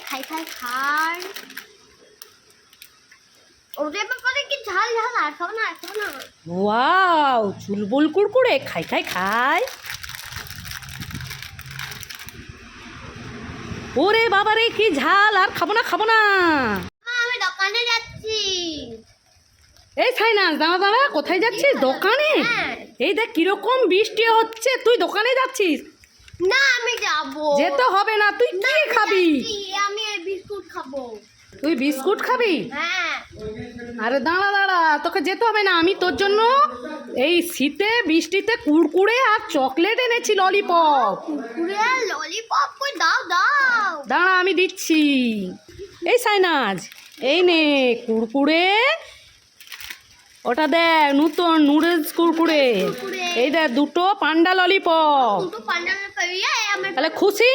খাই খাই খাই ওদের ব্যাপারে কি ঝাল ঝাল আর খাব না না? ওয়াও চুলবুল কুড়কুড়ে খাই খাই খাই ওরে বাবারে কি ঝাল আর খাব না খাব না। আমি দোকানে যাচ্ছি। এই সাইনাস দাঁড়া দাঁড়া কোথায় যাচ্ছিস? দোকানে? হ্যাঁ। এই দেখ কীরকম বৃষ্টি হচ্ছে তুই দোকানে যাচ্ছিস? না আমি যাব। যেতে হবে না তুই কি খাবি? আমি বিস্কুট খাব। তুই বিস্কুট খাবি? হ্যাঁ। আরে দাঁড়া দাঁড়া তোকে যেতে হবে না আমি তোর জন্য এই শীতে বৃষ্টিতে কুড়কুড়ে আর চকলেট এনেছি ললিপপ। কুকুরে ললিপপ? কই দাও দাও। দাঁড়া আমি দিচ্ছি। এই সাইনাজ এই নে কুড়কুড়ে ওটা দেখ নতুন নুডলস কুড়কুড়ে কুরকুরে। এই দেখ দুটো পান্ডা ললিপপ তাহলে খুশি?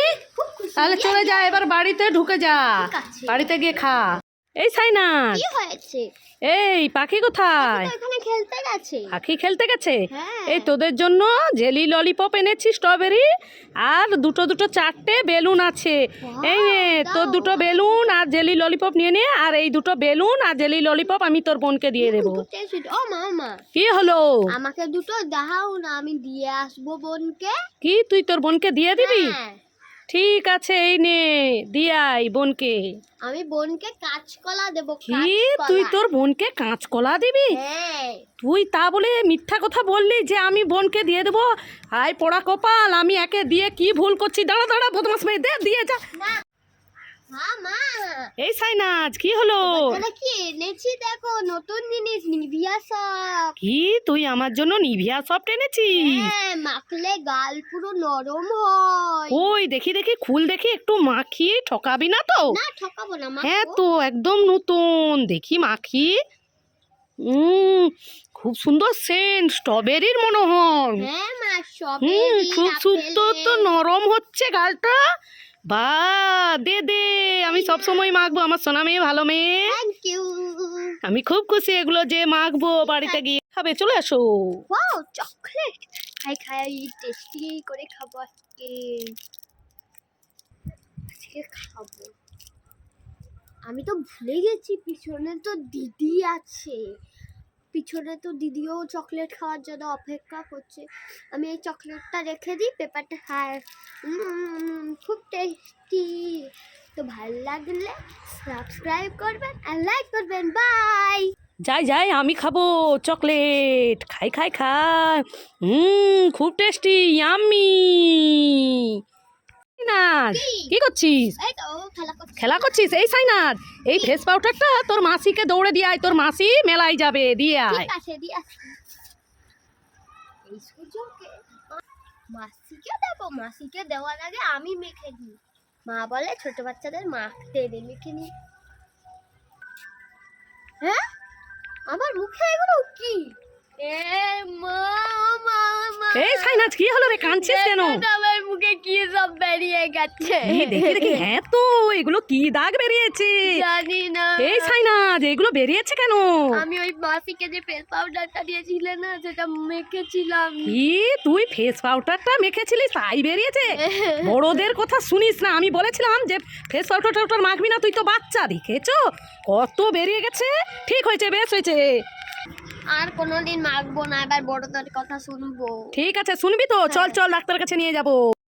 তাহলে চলে যা এবার বাড়িতে ঢুকে যা। বাড়িতে গিয়ে খা। এই সাইনাজ কি হয়েছে? এই পাখি কোথায়? এখানে খেলতে গেছে। পাখি খেলতে গেছে? হ্যাঁ। এই তোদের জন্য জেলি ললিপপ এনেছি স্ট্রবেরি আর দুটো দুটো চারটে বেলুন আছে। এই নে তোর দুটো বেলুন আর জেলি ললিপপ নিয়ে নে আর এই দুটো বেলুন আর জেলি ললিপপ আমি তোর বোনকে দিয়ে দেবো। ও মা মা কি হলো? আমাকে দুটো দাও না আমি দিয়ে আসব বোনকে। কি? তুই তোর বোনকে দিয়ে দিবি? হ্যাঁ। ঠিক আছে এই নে দিয়ে আই বোনকে। আমি বোনকে কাঁচকলা দেবো কি? তুই তোর বোনকে কাঁচকলা দিবি? হ্যাঁ। তুই তা বলে মিথ্যা কথা বললি যে আমি বোনকে দিয়ে দেবো? আয় পড়া কপাল আমি একে দিয়ে কি ভুল করছি? দাঁড়া দাঁড়া বদমাস মেয়ে দে দিয়ে যা। এই সাইনাজ কি হলো? কি এনেছি দেখো নতুন জিনিস নিভিয়া সব। কি? তুই আমার জন্য নিভিয়া সফট এনেছিস হ্যাঁ মাখলে গাল পুরো নরম হয়। ওই দেখি দেখি খুল দেখি একটু মাখিয়ে ঠকাবি না তো? না ঠকাবো না হ্যাঁ তো একদম নতুন। দেখি মাখি। উম খুব সুন্দর সেন্ট স্ট্রবেরির মনে হয় মা হুম খুব সুন্দর তো নরম হচ্ছে গালটা। বা দে দে আমি সব সময় মাখবো আমার সোনা মেয়ে ভালো মেয়ে। আমি খুব খুশি এগুলো যে মাখবো বাড়িতে গিয়ে। খাবে চলে আসো। চকলেট খাই খাই টেস্টি করে খাব আজকে। আজকে খাব। আমি তো ভুলে গেছি পিছনে তো দিদি আছে। পিছনে তো দিদিও চকলেট খাওয়ার জন্য অপেক্ষা করছে। আমি এই চকলেটটা রেখে দিই পেপারটা উম, খুব টেস্টি তো ভালো লাগলে সাবস্ক্রাইব করবেন আর লাইক করবেন। বাই যাই যাই আমি খাব চকলেট খাই খাই খাই। হুম খুব টেস্টি ইয়াম্মি কি? করছিস? খেলা করছিস? এই এই ফেস পাউডারটা তোর মাসিকে দৌড়ে দিয়ে আয় তোর মাসি মেলায় যাবে দিয়ে আয়। মাসিকে দেবো মাসিকে দেওয়ার আগে আমি মেখে দিই মা বলে ছোট বাচ্চাদের মাখতে দে মেখে নি হ্যাঁ? আমার মুখে এগুলো কি? এ মা মা এই সাইনাজ কি হলো রে? কাঁদছিস কেন? মুখে কি সব বেরিয়ে গেছে? এই দেখি দেখি হ্যাঁ তো এগুলো কি দাগ বেরিয়েছে? জানি না। এই সাইনাজ এগুলো বেরিয়েছে কেন? আমি ওই মাসিকে যে ফেস পাউডারটা দিয়েছিলে না সেটা মেখেছিলাম। কি? তুই ফেস পাউডারটা মেখেছিলিস তাই বেরিয়েছে? বড়দের কথা শুনিস না আমি বলেছিলাম যে ফেস পাউডার টাউডার মাখবি না তুই তো বাচ্চা দেখেছ? কত বেরিয়ে গেছে? ঠিক হয়েছে বেশ হয়েছে। আর কোনোদিন মাখবো না এবার বড়দের কথা শুনব। ঠিক আছে শুনবি তো? চল চল ডাক্তারের কাছে নিয়ে যাব।